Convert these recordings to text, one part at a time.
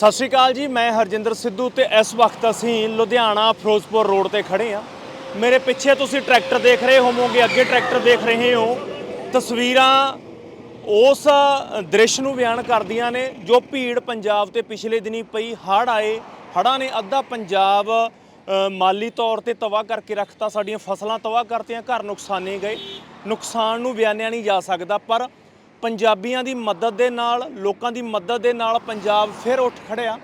ਸਤਿ ਸ਼੍ਰੀ ਅਕਾਲ ਜੀ, ਮੈਂ ਹਰਜਿੰਦਰ ਸਿੱਧੂ ਤੇ ਇਸ ਵਕਤ ਅਸੀਂ ਲੁਧਿਆਣਾ ਫਿਰੋਜ਼ਪੁਰ ਰੋਡ ਤੇ ਖੜੇ ਆ ਮੇਰੇ ਪਿੱਛੇ ਤੁਸੀਂ ਟਰੈਕਟਰ ਦੇਖ ਰਹੇ ਹੋਵੋਗੇ, ਅੱਗੇ ਟਰੈਕਟਰ ਦੇਖ ਰਹੇ ਹੋ। ਤਸਵੀਰਾਂ ਉਸ ਦ੍ਰਿਸ਼ ਨੂੰ ਬਿਆਨ ਕਰਦੀਆਂ ਨੇ, ਜੋ ਭੀੜ ਪੰਜਾਬ ਤੇ ਪਿਛਲੇ ਦਿਨੀ ਪਈ, ਹੜ੍ਹ ਆਏ, ਹੜ੍ਹਾਂ ਨੇ ਅੱਧਾ ਪੰਜਾਬ ਮਾਲੀ ਤੌਰ ਤੇ ਤਬਾਹ ਕਰਕੇ ਰੱਖਤਾ, ਸਾਡੀਆਂ ਫਸਲਾਂ ਤਬਾਹ ਕਰਤੀਆਂ, ਘਰ ਨੁਕਸਾਨੇ ਗਏ। ਨੁਕਸਾਨ ਨੂੰ ਬਿਆਨਿਆ ਨਹੀਂ ਜਾ ਸਕਦਾ, ਪਰ ਪੰਜਾਬੀਆਂ ਦੀ ਮਦਦ ਦੇ ਨਾਲ, ਲੋਕਾਂ ਦੀ ਮਦਦ ਦੇ ਨਾਲ ਪੰਜਾਬ ਫਿਰ ਉੱਠ ਖੜਿਆ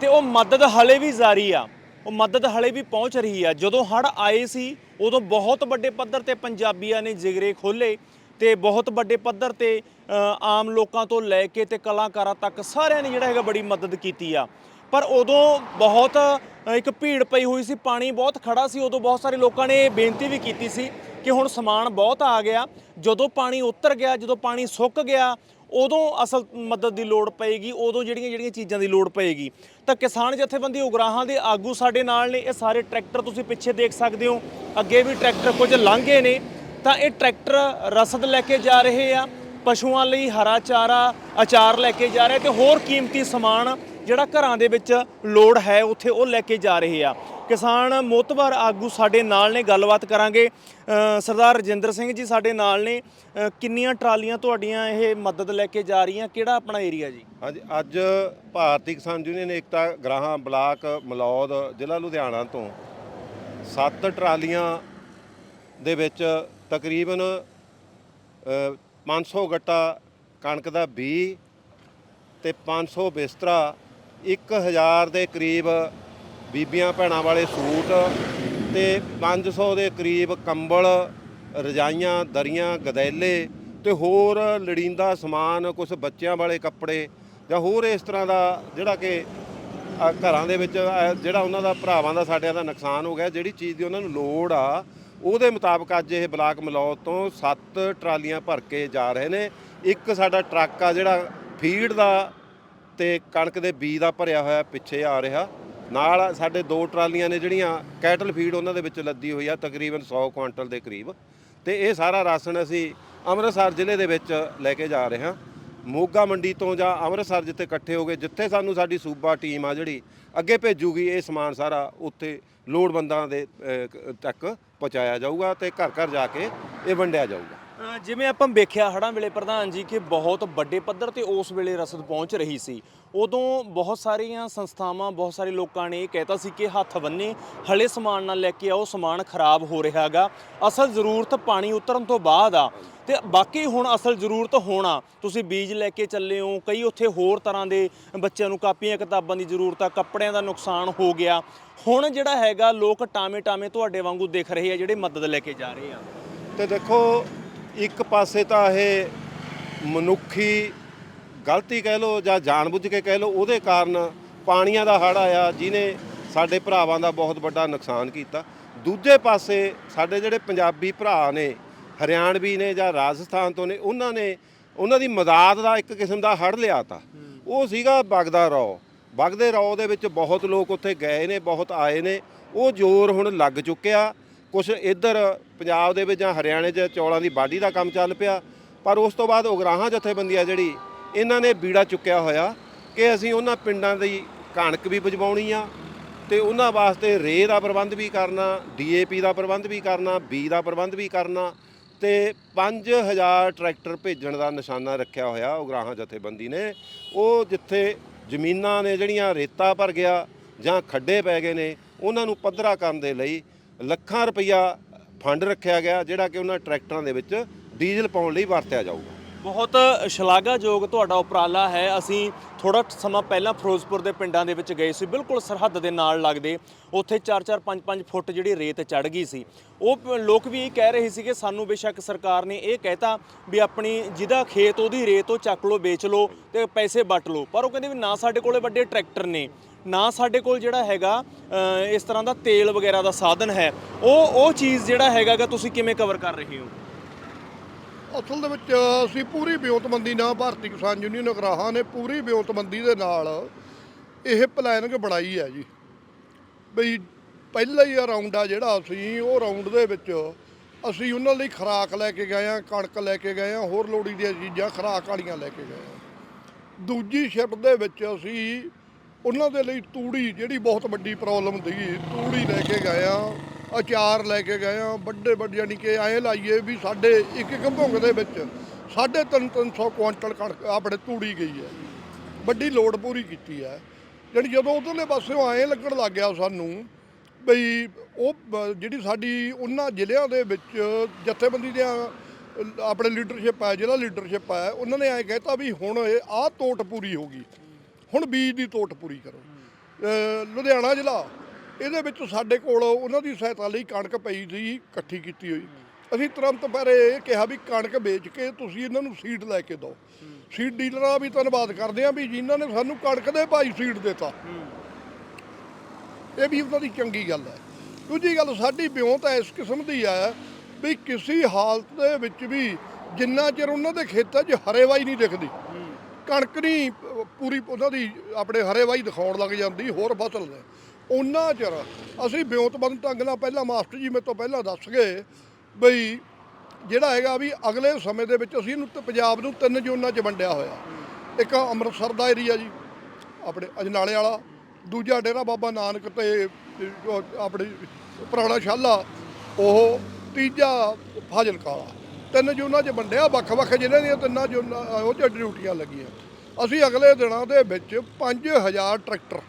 ਤੇ ਉਹ ਮਦਦ ਹਲੇ ਵੀ ਜਾਰੀ ਆ। ਉਹ ਮਦਦ ਹਲੇ ਵੀ ਪਹੁੰਚ ਰਹੀ ਆ। ਜਦੋਂ ਹੜ ਆਏ ਸੀ, ਉਦੋਂ ਬਹੁਤ ਵੱਡੇ ਪੱਧਰ ਤੇ ਪੰਜਾਬੀਆਂ ਨੇ ਜਿਗਰੇ ਖੋਲੇ ਤੇ ਬਹੁਤ ਵੱਡੇ ਪੱਧਰ ਤੇ ਆਮ ਲੋਕਾਂ ਤੋਂ ਲੈ ਕੇ ਤੇ ਕਲਾਕਾਰਾਂ ਤੱਕ ਸਾਰਿਆਂ ਨੇ ਜਿਹੜਾ ਹੈਗਾ ਬੜੀ ਮਦਦ ਕੀਤੀ ਆ। ਪਰ ਉਦੋਂ ਬਹੁਤ ਇੱਕ ਭੀੜ ਪਈ ਹੋਈ ਸੀ, ਪਾਣੀ ਬਹੁਤ ਖੜਾ ਸੀ, ਉਦੋਂ ਬਹੁਤ ਸਾਰੇ ਲੋਕਾਂ ਨੇ ਬੇਨਤੀ ਵੀ ਕੀਤੀ ਸੀ ਕਿ ਹੁਣ ਸਮਾਨ ਬਹੁਤ ਆ ਗਿਆ। ਜਦੋਂ ਪਾਣੀ ਉਤਰ ਗਿਆ, ਜਦੋਂ ਪਾਣੀ ਸੁੱਕ ਗਿਆ, ਉਦੋਂ ਅਸਲ ਮਦਦ ਦੀ ਲੋੜ ਪਏਗੀ, ਉਦੋਂ ਜਿਹੜੀਆਂ ਜਿਹੜੀਆਂ ਚੀਜ਼ਾਂ ਦੀ ਲੋੜ ਪਏਗੀ। ਤਾਂ ਕਿਸਾਨ ਜਥੇਬੰਦੀ ਉਗਰਾਹਾਂ ਦੇ ਆਗੂ ਸਾਡੇ ਨਾਲ ਨੇ, ਇਹ ਸਾਰੇ ਟਰੈਕਟਰ ਤੁਸੀਂ ਪਿੱਛੇ ਦੇਖ ਸਕਦੇ ਹੋ। ਅੱਗੇ ਵੀ ਟਰੈਕਟਰ ਕੁਝ ਲੰਘੇ ਨੇ। ਤਾਂ ਇਹ ਟਰੈਕਟਰ ਰਸਦ ਲੈ ਕੇ ਜਾ ਰਹੇ ਆ, ਪਸ਼ੂਆਂ ਲਈ ਹਰਾ ਚਾਰਾ, ਅਚਾਰ ਲੈ ਕੇ ਜਾ ਰਹੇ ਤੇ ਹੋਰ ਕੀਮਤੀ ਸਮਾਨ ਜਿਹੜਾ ਘਰਾਂ ਦੇ ਵਿੱਚ ਲੋੜ ਹੈ ਉੱਥੇ ਉਹ ਲੈ ਕੇ ਜਾ ਰਹੇ ਆ। ਕਿਸਾਨ ਮੋਤਬਰ ਆਗੂ ਸਾਡੇ ਨਾਲ ਨੇ ਗੱਲਬਾਤ ਕਰਾਂਗੇ। ਸਰਦਾਰ ਰਜਿੰਦਰ ਸਿੰਘ ਜੀ ਸਾਡੇ ਨਾਲ ਨੇ। ਕਿੰਨੀਆਂ ਟਰਾਲੀਆਂ ਤੁਹਾਡੀਆਂ ਇਹ ਮਦਦ ਲੈ ਕੇ ਜਾ ਰਹੀਆਂ? ਕਿਹੜਾ ਆਪਣਾ ਏਰੀਆ ਜੀ? ਅੱਜ ਅੱਜ ਭਾਰਤੀ ਕਿਸਾਨ ਯੂਨੀਅਨ ਏਕਤਾ ਗ੍ਰਾਹਾਂ ਬਲਾਕ ਮਲੌਦ ਜ਼ਿਲ੍ਹਾ ਲੁਧਿਆਣਾ ਤੋਂ ਸੱਤ ਟਰਾਲੀਆਂ ਦੇ ਵਿੱਚ ਤਕਰੀਬਨ ਅ, 500 ਗੱਟਾ ਕਣਕ ਦਾ ਬੀ ਤੇ 500 ਬਿਸਤਰਾ 1000 ਦੇ ਕਰੀਬ ਬੀਬੀਆਂ ਭੈਣਾਂ ਵਾਲੇ ਸੂਟ ਤੇ 500 ਦੇ ਕਰੀਬ ਕੰਬਲ, ਰਜਾਈਆਂ, ਦਰੀਆਂ, ਗਦੈਲੇ ਤੇ ਹੋਰ ਲੜੀਂਦਾ ਸਮਾਨ ਕੁਝ ਬੱਚਿਆਂ ਵਾਲੇ ਕੱਪੜੇ ਜਾਂ ਹੋਰ ਇਸ ਤਰ੍ਹਾਂ ਦਾ ਜਿਹੜਾ ਕਿ ਘਰਾਂ ਦੇ ਵਿੱਚ ਜਿਹੜਾ ਉਹਨਾਂ ਦਾ ਭਰਾਵਾਂ ਦਾ ਸਾਡਿਆਂ ਦਾ ਨੁਕਸਾਨ ਹੋ ਗਿਆ, ਜਿਹੜੀ ਚੀਜ਼ ਦੀ ਉਹਨਾਂ ਨੂੰ ਲੋੜ ਆ, ਉਹਦੇ ਮੁਤਾਬਕ ਅੱਜ ਇਹ ਬਲਾਕ ਮਲੌਦ ਤੋਂ 7 ਟਰਾਲੀਆਂ ਭਰ ਕੇ ਜਾ ਰਹੇ ਨੇ। ਇੱਕ ਸਾਡਾ ਟਰੱਕ ਆ ਜਿਹੜਾ ਫੀਡ ਦਾ ਤੇ ਕਣਕ ਦੇ ਬੀਜ ਦਾ ਭਰਿਆ ਹੋਇਆ ਪਿੱਛੇ ਆ ਰਿਹਾ। ਨਾਲ ਸਾਡੇ ਦੋ ਟਰਾਲੀਆਂ ਨੇ ਜਿਹੜੀਆਂ ਕੈਟਲ ਫੀਡ ਉਹਨਾਂ ਦੇ ਵਿੱਚ ਲੱਦੀ ਹੋਈ ਆ, ਤਕਰੀਬਨ 100 ਕੁਆਂਟਲ ਦੇ ਕਰੀਬ। ਤੇ ਇਹ ਸਾਰਾ ਰਾਸ਼ਨ ਅਸੀਂ ਅੰਮ੍ਰਿਤਸਰ ਜ਼ਿਲ੍ਹੇ ਦੇ ਵਿੱਚ ਲੈ ਕੇ ਜਾ ਰਹੇ ਹਾਂ। ਮੋਗਾ ਮੰਡੀ ਤੋਂ ਜਾਂ ਅੰਮ੍ਰਿਤਸਰ ਜਿੱਥੇ ਇਕੱਠੇ ਹੋ ਗਏ, ਜਿੱਥੇ ਸਾਨੂੰ ਸਾਡੀ ਸੂਬਾ ਟੀਮ ਆ ਜਿਹੜੀ ਅੱਗੇ ਭੇਜੂਗੀ, ਇਹ ਸਮਾਨ ਸਾਰਾ ਉੱਥੇ ਲੋੜਵੰਦਾਂ ਦੇ ਤੱਕ ਪਹੁੰਚਾਇਆ ਜਾਊਗਾ ਤੇ ਘਰ ਘਰ ਜਾ ਕੇ ਇਹ ਵੰਡਿਆ ਜਾਊਗਾ। ਜਿਵੇਂ ਆਪਾਂ ਵੇਖਿਆ ਹੜਾਂ ਵੇਲੇ ਪ੍ਰਧਾਨ ਜੀ ਕਿ ਬਹੁਤ ਵੱਡੇ ਪੱਧਰ ਤੇ ਉਸ ਵੇਲੇ ਰਸਦ ਪਹੁੰਚ ਰਹੀ ਸੀ। ਉਦੋਂ ਬਹੁਤ ਸਾਰੀਆਂ ਸੰਸਥਾਵਾਂ, ਬਹੁਤ ਸਾਰੇ ਲੋਕਾਂ ਨੇ ਇਹ ਕਹਿਤਾ ਸੀ ਕਿ ਹੱਥ ਬੰਨੇ, ਹਲੇ ਸਮਾਨ ਨਾਲ ਲੈ ਕੇ ਆਓ, ਸਮਾਨ ਖਰਾਬ ਹੋ ਰਿਹਾ ਰਿਹਾਗਾ ਅਸਲ ਜ਼ਰੂਰਤ ਪਾਣੀ ਉਤਰਨ ਤੋਂ ਬਾਅਦ ਆ। ਤੇ ਬਾਕੀ ਹੁਣ ਅਸਲ ਜ਼ਰੂਰਤ ਹੋਣਾ ਤੁਸੀਂ ਬੀਜ ਲੈ ਕੇ ਚੱਲੇ ਹੋ, ਕਈ ਉੱਥੇ ਹੋਰ ਤਰ੍ਹਾਂ ਦੇ ਬੱਚਿਆਂ ਨੂੰ ਕਾਪੀਆਂ ਕਿਤਾਬਾਂ ਦੀ ਜ਼ਰੂਰਤ ਆ, ਕੱਪੜਿਆਂ ਦਾ ਨੁਕਸਾਨ ਹੋ ਗਿਆ। ਹੁਣ ਜਿਹੜਾ ਹੈਗਾ, ਲੋਕ ਟਾਵੇਂ ਟਾਵੇਂ ਤੁਹਾਡੇ ਵਾਂਗੂ ਦਿਖ ਰਹੇ ਆ, ਜਿਹੜੇ ਮਦਦ ਲੈ ਕੇ ਜਾ ਰਹੇ ਆ। ਤੇ ਦੇਖੋ ਇੱਕ ਪਾਸੇ ਤਾਂ ਇਹ ਮਨੁੱਖੀ ਗਲਤੀ ਕਹਿ ਲਓ ਜਾਂ ਜਾਣਬੁੱਝ ਕੇ ਕਹਿ ਲਓ, ਉਹਦੇ ਕਾਰਨ ਪਾਣੀਆਂ ਦਾ ਹੜ੍ਹ ਆਇਆ ਜਿਨੇ ਸਾਡੇ ਭਰਾਵਾਂ ਦਾ ਬਹੁਤ ਵੱਡਾ ਨੁਕਸਾਨ ਕੀਤਾ। ਦੂਜੇ ਪਾਸੇ ਸਾਡੇ ਜਿਹੜੇ ਪੰਜਾਬੀ ਭਰਾ ਨੇ, ਹਰਿਆਣਵੀ ਨੇ ਜਾਂ ਰਾਜਸਥਾਨ ਤੋਂ ਨੇ, ਉਹਨਾਂ ਨੇ, ਉਹਨਾਂ ਦੀ ਮਦਦ ਦਾ ਇੱਕ ਕਿਸਮ ਦਾ ਹੜ੍ਹ ਲਿਆ ਤਾ। ਉਹ ਸੀਗਾ ਬਗਦਾ ਰੌ ਬਗਦੇ ਰੌ ਦੇ ਵਿੱਚ ਬਹੁਤ ਲੋਕ ਉੱਥੇ ਗਏ ਨੇ, ਬਹੁਤ ਆਏ ਨੇ। ਉਹ ਜ਼ੋਰ ਹੁਣ ਲੱਗ ਚੁੱਕਿਆ। ਕੁਝ ਇੱਧਰ ਪੰਜਾਬ ਦੇ ਵਿੱਚ ਜਾਂ ਹਰਿਆਣੇ 'ਚ ਚੌਲਾਂ ਦੀ ਬਾਡੀ ਦਾ ਕੰਮ ਚੱਲ ਪਿਆ, ਪਰ ਉਸ ਤੋਂ ਬਾਅਦ ਉਗਰਾਹਾਂ ਜਥੇਬੰਦੀ ਆ ਜਿਹੜੀ, ਇਹਨਾਂ ਨੇ ਬੀੜਾ ਚੁੱਕਿਆ ਹੋਇਆ ਕਿ ਅਸੀਂ ਉਹਨਾਂ ਪਿੰਡਾਂ ਦੀ ਕਣਕ ਵੀ ਭਜਵਾਉਣੀ ਆ ਤੇ ਉਹਨਾਂ ਵਾਸਤੇ ਰੇਹ ਦਾ ਪ੍ਰਬੰਧ ਵੀ ਕਰਨਾ, ਡੀਏਪੀ ਦਾ ਪ੍ਰਬੰਧ ਵੀ ਕਰਨਾ, ਬੀ ਦਾ ਪ੍ਰਬੰਧ ਵੀ ਕਰਨਾ ਤੇ 5000 ਟਰੈਕਟਰ ਭੇਜਣ ਦਾ ਨਿਸ਼ਾਨਾ ਰੱਖਿਆ ਹੋਇਆ ਉਗਰਾਹਾਂ ਜਥੇਬੰਦੀ ਨੇ। ਉਹ ਜਿੱਥੇ ਜ਼ਮੀਨਾਂ ਨੇ ਜਿਹੜੀਆਂ ਰੇਤਾ ਭਰ ਗਿਆ ਜਾਂ ਖੱਡੇ ਪੈ ਗਏ ਨੇ, ਉਹਨਾਂ ਨੂੰ ਪੱਧਰਾ ਕਰਨ ਦੇ ਲਈ ਲੱਖਾਂ ਰੁਪਈਆ ਫੰਡ ਰੱਖਿਆ ਗਿਆ ਜਿਹੜਾ ਕਿ ਉਹਨਾਂ ਟਰੈਕਟਰਾਂ ਦੇ ਵਿੱਚ ਡੀਜ਼ਲ ਪਾਉਣ ਲਈ ਵਰਤਿਆ ਜਾਊਗਾ। ਬਹੁਤ ਸ਼ਲਾਘਾਯੋਗ ਤੁਹਾਡਾ ਉਪਰਾਲਾ ਹੈ। ਅਸੀਂ ਥੋੜਾ ਸਮਾਂ ਪਹਿਲਾਂ ਫਿਰੋਜ਼ਪੁਰ ਦੇ ਪਿੰਡਾਂ ਦੇ ਵਿੱਚ ਗਏ ਸੀ। ਬਿਲਕੁਲ ਸਰਹੱਦ ਦੇ ਨਾਲ ਲੱਗਦੇ ਉੱਥੇ 4-4 5-5 ਫੁੱਟ ਜਿਹੜੀ ਰੇਤ ਚੜ ਗਈ ਸੀ। ਉਹ ਲੋਕ ਵੀ ਇਹ ਕਹਿ ਰਹੇ ਸੀ ਕਿ ਸਾਨੂੰ ਬੇਸ਼ੱਕ ਸਰਕਾਰ ਨੇ ਇਹ ਕਹਿਤਾ ਵੀ ਆਪਣੀ ਜਿਹਦਾ ਖੇਤ ਉਹਦੀ ਰੇਤ ਉਹ ਚੱਕ ਲਓ, ਵੇਚ ਲਓ ਤੇ ਪੈਸੇ ਵੱਟ ਲਓ। ਪਰ ਉਹ ਕਹਿੰਦੇ ਵੀ ਨਾ, ਸਾਡੇ ਕੋਲੇ ਵੱਡੇ ਟਰੈਕਟਰ ਨੇ। ਨਾ ਸਾਡੇ ਕੋਲ ਜਿਹੜਾ ਹੈਗਾ ਇਸ ਤਰ੍ਹਾਂ ਦਾ ਤੇਲ ਵਗੈਰਾ ਦਾ ਸਾਧਨ ਹੈ। ਉਹ ਉਹ ਚੀਜ਼ ਜਿਹੜਾ ਹੈਗਾ ਤੁਸੀਂ ਕਿਵੇਂ ਕਵਰ ਕਰ ਰਹੇ ਹੋ? ਅਸਲ ਦੇ ਵਿੱਚ ਅਸੀਂ ਪੂਰੀ ਬਿਉਂਤਮੰਦੀ ਨਾਲ ਭਾਰਤੀ ਕਿਸਾਨ ਯੂਨੀਅਨ ਅਗਰਾਹਾਂ ਨੇ ਪੂਰੀ ਬਿਉਂਤਮੰਦੀ ਦੇ ਨਾਲ ਇਹ ਪਲਾਨਿੰਗ ਬਣਾਈ ਹੈ ਜੀ। ਬਈ ਪਹਿਲਾ ਹੀ ਰਾਉਂਡ ਆ ਜਿਹੜਾ ਅਸੀਂ, ਉਹ ਰਾਉਂਡ ਦੇ ਵਿੱਚ ਅਸੀਂ ਉਹਨਾਂ ਲਈ ਖੁਰਾਕ ਲੈ ਕੇ ਗਏ ਆ ਕਣਕ ਲੈ ਕੇ ਗਏ ਆ ਹੋਰ ਲੋੜੀ ਦੀਆਂ ਚੀਜ਼ਾਂ ਖੁਰਾਕ ਵਾਲੀਆਂ ਲੈ ਕੇ ਗਏ ਆ ਦੂਜੀ ਸ਼ਿਫਟ ਦੇ ਵਿੱਚ ਅਸੀਂ ਉਹਨਾਂ ਦੇ ਲਈ ਤੂੜੀ ਜਿਹੜੀ ਬਹੁਤ ਵੱਡੀ ਪ੍ਰੋਬਲਮ ਸੀਗੀ। ਤੂੜੀ ਲੈ ਕੇ ਗਏ ਆ, ਅਚਾਰ ਲੈ ਕੇ ਗਏ ਆ, ਵੱਡੇ ਵੱਡੇ ਯਾਨੀ ਕਿ ਐਂ ਲਾਈਏ ਵੀ ਸਾਡੇ ਇੱਕ ਇੱਕ ਭੁੰਗ ਦੇ ਵਿੱਚ ਸਾਢੇ ਤਿੰਨ ਤਿੰਨ ਸੌ ਕੁਆਂਟਲ ਕਣਕ ਆਪਣੇ ਤੂੜੀ ਗਈ ਹੈ। ਵੱਡੀ ਲੋੜ ਪੂਰੀ ਕੀਤੀ ਹੈ। ਜਿਹੜੀ ਜਦੋਂ ਉਧਰਲੇ ਪਾਸਿਓਂ ਐਂ ਲੱਗਣ ਲੱਗ ਗਿਆ ਸਾਨੂੰ ਬਈ ਉਹ ਜਿਹੜੀ ਸਾਡੀ ਉਹਨਾਂ ਜ਼ਿਲ੍ਹਿਆਂ ਦੇ ਵਿੱਚ ਜਥੇਬੰਦੀ ਦੀਆਂ ਆਪਣੇ ਲੀਡਰਸ਼ਿਪ ਹੈ, ਜ਼ਿਲ੍ਹਾ ਲੀਡਰਸ਼ਿਪ ਹੈ, ਉਹਨਾਂ ਨੇ ਐਂ ਕਹਿਤਾ ਵੀ ਹੁਣ ਇਹ ਆਹ ਤੋਟ ਪੂਰੀ ਹੋ ਗਈ। ਹੁਣ ਬੀਜ ਦੀ ਤੋਟ ਪੂਰੀ ਕਰੋ। ਲੁਧਿਆਣਾ ਜ਼ਿਲ੍ਹਾ, ਇਹਦੇ ਵਿੱਚ ਸਾਡੇ ਕੋਲ ਉਹਨਾਂ ਦੀ ਸਹਾਇਤਾ ਲਈ ਕਣਕ ਪਈ ਸੀ, ਇਕੱਠੀ ਕੀਤੀ ਹੋਈ। ਅਸੀਂ ਤੁਰੰਤ ਪਹਿਰੇ ਇਹ ਕਿਹਾ ਵੀ ਕਣਕ ਵੇਚ ਕੇ ਤੁਸੀਂ ਇਹਨਾਂ ਨੂੰ ਸੀਡ ਲੈ ਕੇ ਦਿਓ। ਸੀਡ ਡੀਲਰਾਂ ਦਾ ਵੀ ਧੰਨਵਾਦ ਕਰਦੇ ਹਾਂ ਵੀ ਜਿਨ੍ਹਾਂ ਨੇ ਸਾਨੂੰ ਕਣਕ ਦੇ ਭਾਈ ਸੀਡ ਦਿੱਤਾ। ਇਹ ਵੀ ਉਹਨਾਂ ਦੀ ਚੰਗੀ ਗੱਲ ਹੈ। ਦੂਜੀ ਗੱਲ, ਸਾਡੀ ਵਿਉਂਤ ਇਸ ਕਿਸਮ ਦੀ ਹੈ ਵੀ ਕਿਸੇ ਹਾਲਤ ਦੇ ਵਿੱਚ ਵੀ ਜਿੰਨਾ ਚਿਰ ਉਹਨਾਂ ਦੇ ਖੇਤਾਂ 'ਚ ਹਰੇਵਾਈ ਨਹੀਂ ਦਿਖਦੀ, ਕਣਕ ਨਹੀਂ ਪੂਰੀ ਉਹਨਾਂ ਦੀ ਆਪਣੇ ਹਰੇਵਾਈ ਦਿਖਾਉਣ ਲੱਗ ਜਾਂਦੀ, ਹੋਰ ਫਸਲ ਦੇ ਉਹਨਾਂ ਚਿਰ ਅਸੀਂ ਵਿਉਂਤਬੰਦ ਢੰਗ ਨਾਲ ਪਹਿਲਾਂ ਮਾਸਟਰ ਜੀ ਮੇਰੇ ਤੋਂ ਪਹਿਲਾਂ ਦੱਸ ਗਏ ਬਈ ਜਿਹੜਾ ਹੈਗਾ ਵੀ ਅਗਲੇ ਸਮੇਂ ਦੇ ਵਿੱਚ ਅਸੀਂ ਇਹਨੂੰ ਪੰਜਾਬ ਨੂੰ ਤਿੰਨ ਜ਼ੋਨਾਂ 'ਚ ਵੰਡਿਆ ਹੋਇਆ। ਇੱਕ ਅੰਮ੍ਰਿਤਸਰ ਦਾ ਏਰੀਆ ਜੀ, ਆਪਣੇ ਅਜਨਾਲੇ ਵਾਲਾ, ਦੂਜਾ ਡੇਰਾ ਬਾਬਾ ਨਾਨਕ ਤੇ ਜੋ ਆਪਣੇ ਪੁਰਾਣਾ ਸ਼ਾਲਾ, ਉਹ ਤੀਜਾ ਫਾਜ਼ਿਲਕਾ ਤਿੰਨ ਜ਼ੋਨਾਂ 'ਚ ਵੰਡਿਆ, ਵੱਖ-ਵੱਖ ਜ਼ਿਲ੍ਹਿਆਂ ਦੀਆਂ ਤਿੰਨਾਂ ਜ਼ੋਨਾਂ, ਉਹ 'ਚ ਡਿਊਟੀਆਂ ਲੱਗੀਆਂ। ਅਸੀਂ ਅਗਲੇ ਦਿਨਾਂ ਦੇ ਵਿੱਚ 5000 ਟਰੈਕਟਰ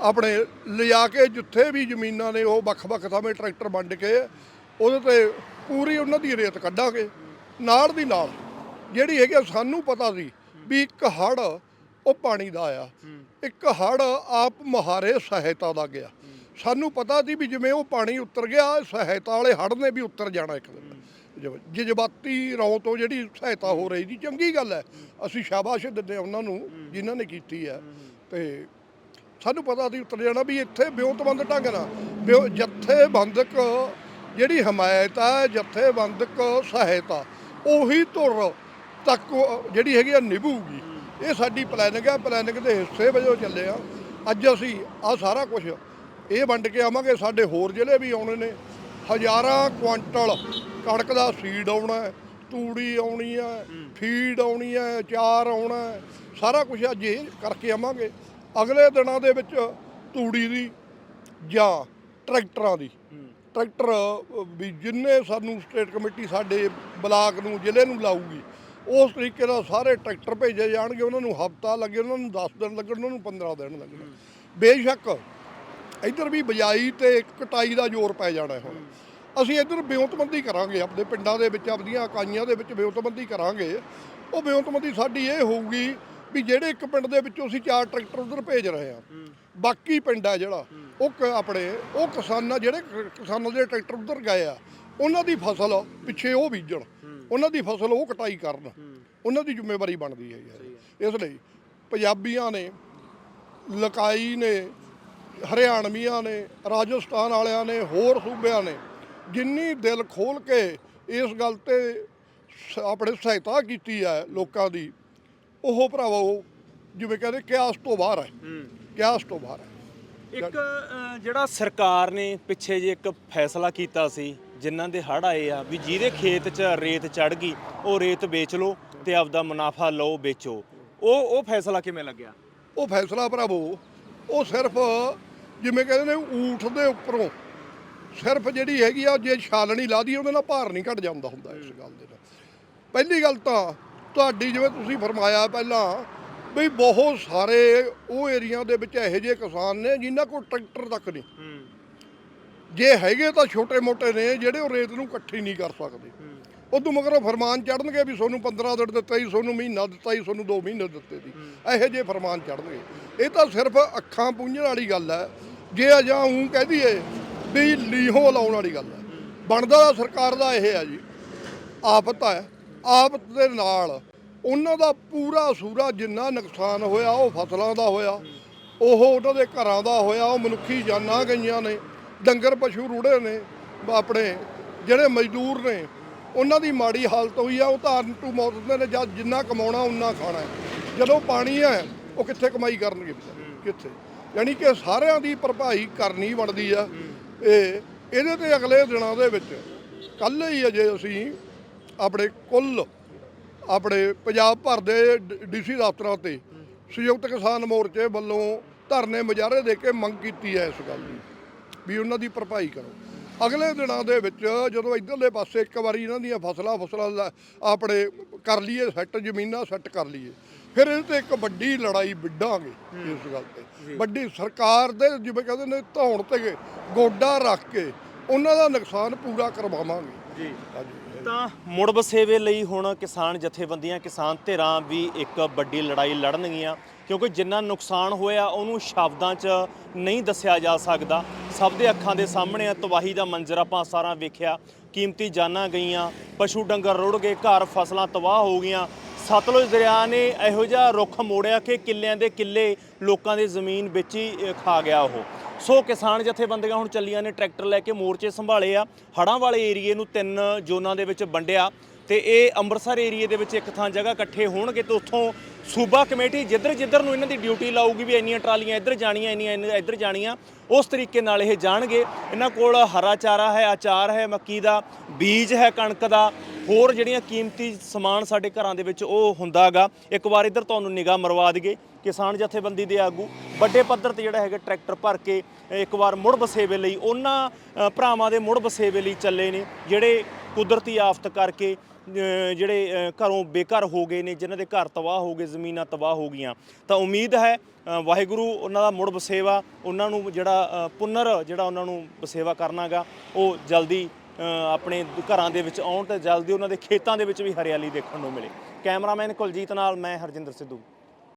ਆਪਣੇ ਲਿਜਾ ਕੇ ਜਿੱਥੇ ਵੀ ਜ਼ਮੀਨਾਂ ਨੇ ਉਹ ਵੱਖ-ਵੱਖ ਥਾਵੇਂ ਟਰੈਕਟਰ ਵੰਡ ਕੇ ਉਹਦੇ ਤੇ ਪੂਰੀ ਉਹਨਾਂ ਦੀ ਰੇਤ ਕੱਢਾਂਗੇ ਨਾਲ ਦੀ ਨਾਲ ਜਿਹੜੀ ਹੈਗੀ ਆ, ਸਾਨੂੰ ਪਤਾ ਸੀ ਵੀ ਇੱਕ ਹੜ ਉਹ ਪਾਣੀ ਦਾ ਆਇਆ। ਇੱਕ ਹੜ ਆਪ ਮਹਾਰੇ ਸਹਾਇਤਾ ਦਾ ਗਿਆ। ਸਾਨੂੰ ਪਤਾ ਸੀ ਵੀ ਜਿਵੇਂ ਉਹ ਪਾਣੀ ਉਤਰ ਗਿਆ ਸਹਾਇਤਾ ਵਾਲੇ ਹੜ ਨੇ ਵੀ ਉਤਰ ਜਾਣਾ ਇੱਕ ਦਿਨ। ਜਜ਼ਬਾਤੀ ਰੌਂ ਤੋਂ ਜਿਹੜੀ ਸਹਾਇਤਾ ਹੋ ਰਹੀ ਸੀ ਚੰਗੀ ਗੱਲ ਹੈ। ਅਸੀਂ ਸ਼ਾਬਾਸ਼ ਦਿੰਦੇ ਹਾਂ ਉਹਨਾਂ ਨੂੰ ਜਿਨ੍ਹਾਂ ਨੇ ਕੀਤੀ ਹੈ। ਤੇ ਸਾਨੂੰ ਪਤਾ ਸੀ ਉੱਤਰ ਜਾਣਾ ਵੀ ਇੱਥੇ ਵਿਉਂਤਬੰਦ ਢੰਗ ਨਾਲ। ਵਿਉ- ਜਥੇਬੰਦਕ ਜਿਹੜੀ ਹਮਾਇਤ ਹੈ, ਜਥੇਬੰਦਕ ਸਹਾਇਤਾ, ਉਹੀ ਧੁਰ ਤੱਕ ਜਿਹੜੀ ਹੈਗੀ ਆ ਨਿਭੂਗੀ। ਇਹ ਸਾਡੀ ਪਲੈਨਿੰਗ ਹੈ। ਪਲੈਨਿੰਗ ਦੇ ਹਿੱਸੇ ਵਜੋਂ ਚੱਲੇ ਆ ਅੱਜ ਅਸੀਂ ਆ ਸਾਰਾ ਕੁਝ ਇਹ ਵੰਡ ਕੇ ਆਵਾਂਗੇ। ਸਾਡੇ ਹੋਰ ਜ਼ਿਲ੍ਹੇ ਵੀ ਆਉਣੇ ਨੇ। ਹਜ਼ਾਰਾਂ ਕੁਆਂਟਲ ਕਣਕ ਦਾ ਸੀਡ ਆਉਣਾ ਤੂੜੀ ਆਉਣੀ ਹੈ ਫੀਡ ਆਉਣੀ ਹੈ ਚਾਰ ਆਉਣਾ ਸਾਰਾ ਕੁਝ ਅੱਜ ਇਹ ਕਰਕੇ ਆਵਾਂਗੇ। ਅਗਲੇ ਦਿਨਾਂ ਦੇ ਵਿੱਚ ਤੂੜੀ ਦੀ ਜਾਂ ਟਰੈਕਟਰਾਂ ਦੀ। ਟਰੈਕਟਰ ਵੀ ਜਿੰਨੇ ਸਾਨੂੰ ਸਟੇਟ ਕਮੇਟੀ ਸਾਡੇ ਬਲਾਕ ਨੂੰ ਜ਼ਿਲ੍ਹੇ ਨੂੰ ਲਾਊਗੀ ਉਸ ਤਰੀਕੇ ਨਾਲ ਸਾਰੇ ਟਰੈਕਟਰ ਭੇਜੇ ਜਾਣਗੇ। ਉਹਨਾਂ ਨੂੰ ਹਫਤਾ ਲੱਗੇ ਉਹਨਾਂ ਨੂੰ 10 ਦਿਨ ਲੱਗਣ ਉਹਨਾਂ ਨੂੰ 15 ਦਿਨ ਲੱਗਣ ਬੇਸ਼ੱਕ ਇੱਧਰ ਵੀ ਬਜਾਈ ਤੇ ਕਟਾਈ ਦਾ ਜ਼ੋਰ ਪੈ ਜਾਣਾ ਹੁਣ। ਅਸੀਂ ਇੱਧਰ ਵਿਉਂਤਬੰਦੀ ਕਰਾਂਗੇ ਆਪਣੇ ਪਿੰਡਾਂ ਦੇ ਵਿੱਚ ਆਪਣੀਆਂ ਇਕਾਈਆਂ ਦੇ ਵਿੱਚ ਵਿਉਂਤਬੰਦੀ ਕਰਾਂਗੇ। ਉਹ ਵਿਉਂਤਬੰਦੀ ਸਾਡੀ ਇਹ ਹੋਊਗੀ ਵੀ ਜਿਹੜੇ ਇੱਕ ਪਿੰਡ ਦੇ ਵਿੱਚੋਂ ਅਸੀਂ ਚਾਰ ਟਰੈਕਟਰ ਉਧਰ ਭੇਜ ਰਹੇ ਹਾਂ ਬਾਕੀ ਪਿੰਡ ਆ ਜਿਹੜਾ ਉਹ ਆਪਣੇ ਉਹ ਕਿਸਾਨਾਂ ਜਿਹੜੇ ਕਿਸਾਨਾਂ ਦੇ ਟਰੈਕਟਰ ਉਧਰ ਗਏ ਆ ਉਹਨਾਂ ਦੀ ਫਸਲ ਪਿੱਛੇ ਉਹ ਬੀਜਣ ਉਹਨਾਂ ਦੀ ਫਸਲ ਉਹ ਕਟਾਈ ਕਰਨ ਉਹਨਾਂ ਦੀ ਜ਼ਿੰਮੇਵਾਰੀ ਬਣਦੀ ਹੈ। ਯਾਰ। ਇਸ ਲਈ ਪੰਜਾਬੀਆਂ ਨੇ ਲਕਾਈ ਨੇ ਹਰਿਆਣਵੀਆਂ ਨੇ ਰਾਜਸਥਾਨ ਵਾਲਿਆਂ ਨੇ ਹੋਰ ਸੂਬਿਆਂ ਨੇ ਜਿੰਨੀ ਦਿਲ ਖੋਲ ਕੇ ਇਸ ਗੱਲ ਤੇ ਆਪਣੇ ਸਹਾਇਤਾ ਕੀਤੀ ਹੈ ਲੋਕਾਂ ਦੀ ਉਹ ਭਰਾਵੋ ਜਿਵੇਂ ਕਹਿੰਦੇ ਕਿਆਸ ਤੋਂ ਬਾਹਰ ਹੈ। ਕਿਆਸ ਤੋਂ ਬਾਹਰ ਹੈ। ਇੱਕ ਜਿਹੜਾ ਸਰਕਾਰ ਨੇ ਪਿੱਛੇ ਜੇ ਇੱਕ ਫੈਸਲਾ ਕੀਤਾ ਸੀ ਜਿਨ੍ਹਾਂ ਦੇ ਹੜ ਆਏ ਆ ਵੀ ਜਿਹਦੇ ਖੇਤ 'ਚ ਰੇਤ ਚੜ ਗਈ ਉਹ ਰੇਤ ਵੇਚ ਲਓ ਤੇ ਆਪਦਾ ਮੁਨਾਫਾ ਲਓ ਵੇਚੋ। ਉਹ ਉਹ ਫੈਸਲਾ ਕਿਵੇਂ ਲੱਗਿਆ? ਉਹ ਫੈਸਲਾ ਭਰਾਵੋ ਉਹ ਸਿਰਫ ਜਿਵੇਂ ਕਹਿੰਦੇ ਨੇ ਊਠ ਦੇ ਉੱਪਰੋਂ ਸਿਰਫ ਜਿਹੜੀ ਹੈਗੀ ਆ ਜੇ ਛਾਲਣੀ ਲਾ ਦੀ ਉਹਦੇ ਨਾਲ ਭਾਰ ਨਹੀਂ ਘਟ ਜਾਂਦਾ ਹੁੰਦਾ ਇਸ ਗੱਲ ਦੇ ਨਾਲ। ਪਹਿਲੀ ਗੱਲ ਤਾਂ ਤੁਹਾਡੀ ਜਿਵੇਂ ਤੁਸੀਂ ਫਰਮਾਇਆ ਪਹਿਲਾਂ ਵੀ ਬਹੁਤ ਸਾਰੇ ਉਹ ਏਰੀਆ ਦੇ ਵਿੱਚ ਇਹੋ ਜਿਹੇ ਕਿਸਾਨ ਨੇ ਜਿਨ੍ਹਾਂ ਕੋਲ ਟਰੈਕਟਰ ਤੱਕ ਨਹੀਂ। ਜੇ ਹੈਗੇ ਤਾਂ ਛੋਟੇ-ਮੋਟੇ ਨੇ ਜਿਹੜੇ ਉਹ ਰੇਤ ਨੂੰ ਇਕੱਠੀ ਨਹੀਂ ਕਰ ਸਕਦੇ। ਉਦੋਂ ਮਗਰੋਂ ਫਰਮਾਨ ਚੜਨਗੇ ਵੀ ਤੁਹਾਨੂੰ 15 ਦਿਨ ਦਿੱਤਾ ਹੀ ਤੁਹਾਨੂੰ ਮਹੀਨਾ ਦਿੱਤਾ ਹੀ ਤੁਹਾਨੂੰ 2 ਮਹੀਨੇ ਦਿੱਤੇ ਸੀ ਇਹੋ ਜਿਹੇ ਫਰਮਾਨ ਚੜਨਗੇ ਇਹ ਤਾਂ ਸਿਰਫ ਅੱਖਾਂ ਪੂੰਝਣ ਵਾਲੀ ਗੱਲ ਹੈ। ਜੇ ਅਜਾਂ ਉਂ ਕਹਿ ਦਈਏ ਵੀ ਲੀਹੋਂ ਲਾਉਣ ਵਾਲੀ ਗੱਲ ਹੈ। ਬਣਦਾ ਤਾਂ ਸਰਕਾਰ ਦਾ ਇਹ ਹੈ ਜੀ। ਆਫਤ ਹੈ। ਆਫਤ ਦੇ ਨਾਲ ਉਹਨਾਂ ਦਾ ਪੂਰਾ ਸੂਰਾ ਜਿੰਨਾ ਨੁਕਸਾਨ ਹੋਇਆ, ਉਹ ਫਸਲਾਂ ਦਾ ਹੋਇਆ, ਉਹ ਉਹਨਾਂ ਦੇ ਘਰਾਂ ਦਾ ਹੋਇਆ, ਉਹ ਮਨੁੱਖੀ ਜਾਨਾਂ ਗਈਆਂ ਨੇ, ਡੰਗਰ ਪਸ਼ੂ ਰੁੜੇ ਨੇ, ਆਪਣੇ ਜਿਹੜੇ ਮਜ਼ਦੂਰ ਨੇ, ਉਹਨਾਂ ਦੀ ਮਾੜੀ ਹਾਲਤ ਹੋਈ ਆ, ਉਹ ਤਾਂ ਟੂ ਮੌਤ ਹੁੰਦੇ ਨੇ ਜਦ ਜਿੰਨਾ ਕਮਾਉਣਾ ਉਨਾ ਖਾਣਾ ਜਦੋਂ ਪਾਣੀ ਹੈ, ਉਹ ਕਿੱਥੇ ਕਮਾਈ ਕਰਨਗੇ? ਕਿੱਥੇ? ਯਾਨੀ ਕਿ ਸਾਰਿਆਂ ਦੀ ਭਰਪਾਈ ਕਰਨੀ ਬਣਦੀ ਆ। ਇਹ, ਇਹਦੇ ਤੇ ਅਗਲੇ ਦਿਨਾਂ ਦੇ ਵਿੱਚ ਕੱਲ ਹੀ ਅਜੇ ਅਸੀਂ ਆਪਣੇ ਕੁੱਲ, ਆਪਣੇ ਪੰਜਾਬ ਭਰ ਦੇ ਡੀਸੀ ਦਫ਼ਤਰਾਂ ਤੇ ਸੰਯੁਕਤ ਕਿਸਾਨ ਮੋਰਚੇ ਵੱਲੋਂ ਧਰਨੇ ਮੁਜ਼ਾਹਰੇ ਦੇ ਕੇ ਮੰਗ ਕੀਤੀ ਹੈ ਇਸ ਗੱਲ ਦੀ, ਵੀ ਉਹਨਾਂ ਦੀ ਭਰਪਾਈ ਕਰੋ। ਅਗਲੇ ਦਿਨਾਂ ਦੇ ਵਿੱਚ ਜਦੋਂ ਇਧਰਲੇ ਪਾਸੇ ਇੱਕ ਵਾਰੀ ਇਹਨਾਂ ਦੀਆਂ ਫਸਲਾਂ ਫਸਲਾਂ ਲ- ਆਪਣੇ ਕਰ ਲਈਏ, ਸੈੱਟ, ਜ਼ਮੀਨਾਂ ਸੈੱਟ ਕਰ ਲਈਏ ਫਿਰ ਇਹ ਤੇ ਇੱਕ ਵੱਡੀ ਲੜਾਈ ਵਿੱਢਾਂਗੇ ਇਸ ਗੱਲ ਤੇ। ਵੱਡੀ ਸਰਕਾਰ ਦੇ ਜਿਵੇਂ ਕਹਿੰਦੇ ਨੇ ਧੌਣ ਤੇ ਗੋਡਾ ਰੱਖ ਕੇ ਉਹਨਾਂ ਦਾ ਨੁਕਸਾਨ ਪੂਰਾ ਕਰਵਾਵਾਂਗੇ। ਜੀ। ਤਾਂ ਮੁੜ ਵਸੇਵੇ ਲਈ ਹੁਣ ਕਿਸਾਨ ਜਥੇਬੰਦੀਆਂ ਕਿਸਾਨ ਧਿਰਾਂ ਵੀ ਇੱਕ ਵੱਡੀ ਲੜਾਈ ਲੜਨਗੀਆਂ ਕਿਉਂਕਿ ਜਿੰਨਾ ਨੁਕਸਾਨ ਹੋਇਆ ਉਹਨੂੰ ਸ਼ਬਦਾਂ 'ਚ ਨਹੀਂ ਦੱਸਿਆ ਜਾ ਸਕਦਾ। ਸਭ ਦੇ ਅੱਖਾਂ ਦੇ ਸਾਹਮਣੇ ਆ ਤਬਾਹੀ ਦਾ ਮੰਜ਼ਰ ਆਪਾਂ ਸਾਰਾ ਵੇਖਿਆ। ਕੀਮਤੀ ਜਾਨਾਂ ਗਈਆਂ ਪਸ਼ੂ ਡੰਗਰ ਰੁੜ ਗਏ ਘਰ ਫਸਲਾਂ ਤਬਾਹ ਹੋ ਗਈਆਂ। ਸਤਲੁਜ ਦਰਿਆ ਨੇ ਇਹੋ ਜਿਹਾ ਰੁੱਖ ਮੋੜਿਆ ਕਿ ਕਿੱਲਿਆਂ ਦੇ ਕਿੱਲੇ ਲੋਕਾਂ ਦੀ ਜ਼ਮੀਨ ਵਿੱਚ ਹੀ ਖਾ ਗਿਆ ਉਹ। ਸੋ ਕਿਸਾਨ ਜਥੇਬੰਦੀਆਂ ਹੁਣ ਚੱਲੀਆਂ ਨੇ ਟਰੈਕਟਰ ਲੈ ਕੇ ਮੋਰਚੇ ਸੰਭਾਲੇ ਆ। ਹੜਾਂ ਵਾਲੇ ਏਰੀਏ ਨੂੰ ਤਿੰਨ ਜ਼ੋਨਾਂ ਦੇ ਵਿੱਚ ਵੰਡਿਆ ਤੇ ਇਹ ਅੰਮ੍ਰਿਤਸਰ ਏਰੀਏ ਦੇ ਵਿੱਚ ਇੱਕ ਥਾਂ ਜਗ੍ਹਾ ਇਕੱਠੇ ਹੋਣਗੇ ਤੇ ਉੱਥੋਂ ਸੂਬਾ ਕਮੇਟੀ ਜਿੱਧਰ ਜਿੱਧਰ ਨੂੰ ਇਹਨਾਂ ਦੀ ਡਿਊਟੀ ਲਾਊਗੀ ਵੀ ਇੰਨੀਆਂ ਟਰਾਲੀਆਂ ਇੱਧਰ ਜਾਣੀਆਂ, ਇੰਨੀਆਂ ਇੰਨੀਆਂ ਇੱਧਰ ਜਾਣੀਆਂ, ਉਸ ਤਰੀਕੇ ਨਾਲ ਇਹ ਜਾਣਗੇ। ਇਹਨਾਂ ਕੋਲ ਹਰਾ ਚਾਰਾ ਹੈ ਆਚਾਰ ਹੈ, ਮੱਕੀ ਦਾ ਬੀਜ ਹੈ, ਕਣਕ ਦਾ। ਹੋਰ ਜਿਹੜੀਆਂ ਕੀਮਤੀ ਸਮਾਨ ਸਾਡੇ ਘਰਾਂ ਦੇ ਵਿੱਚ ਉਹ ਹੁੰਦਾਗਾ, ਇੱਕ ਵਾਰ ਇੱਧਰ ਤੁਹਾਨੂੰ ਨਿਗਾਹ ਮਰਵਾ ਦਈਏ, ਕਿਸਾਨ ਜਥੇਬੰਦੀ ਦੇ ਆਗੂ, ਵੱਡੇ ਪੱਧਰ ਤੇ ਜਿਹੜਾ ਹੈਗਾ ਟਰੈਕਟਰ ਭਰ ਕੇ ਇੱਕ ਵਾਰ ਮੁੜ ਵਸੇਵੇ ਲਈ, ਉਹਨਾਂ ਭਰਾਵਾਂ ਦੇ ਮੁੜ ਵਸੇਵੇ ਲਈ ਚੱਲੇ ਨੇ, ਜਿਹੜੇ ਕੁਦਰਤੀ ਆਫਤ ਕਰਕੇ ਜਿਹੜੇ ਘਰੋਂ ਬੇਘਰ ਹੋ ਗਏ ਨੇ, ਜਿਨ੍ਹਾਂ ਦੇ ਘਰ ਤਬਾਹ ਹੋ ਗਏ, ਜ਼ਮੀਨਾਂ ਤਬਾਹ ਹੋ ਗਈਆਂ। ਤਾਂ ਉਮੀਦ ਹੈ ਵਾਹਿਗੁਰੂ ਉਹਨਾਂ ਦਾ ਮੁੜ ਵਸੇਵਾ ਉਹਨਾਂ ਨੂੰ ਜਿਹੜਾ ਪੁਨਰ ਜਿਹੜਾ ਉਹਨਾਂ ਨੂੰ ਵਸੇਵਾ ਕਰਨਾਗਾ, ਉਹ ਜਲਦੀ ਆਪਣੇ ਘਰਾਂ ਦੇ ਵਿੱਚ ਆਉਣ ਤੇ ਜਲਦੀ ਉਹਨਾਂ ਦੇ ਖੇਤਾਂ ਦੇ ਵਿੱਚ ਵੀ ਹਰਿਆਲੀ ਦੇਖਣ ਨੂੰ ਮਿਲੇ। ਕੈਮਰਾਮੈਨ ਕੁਲਜੀਤ ਨਾਲ ਮੈਂ ਹਰਜਿੰਦਰ ਸਿੱਧੂ।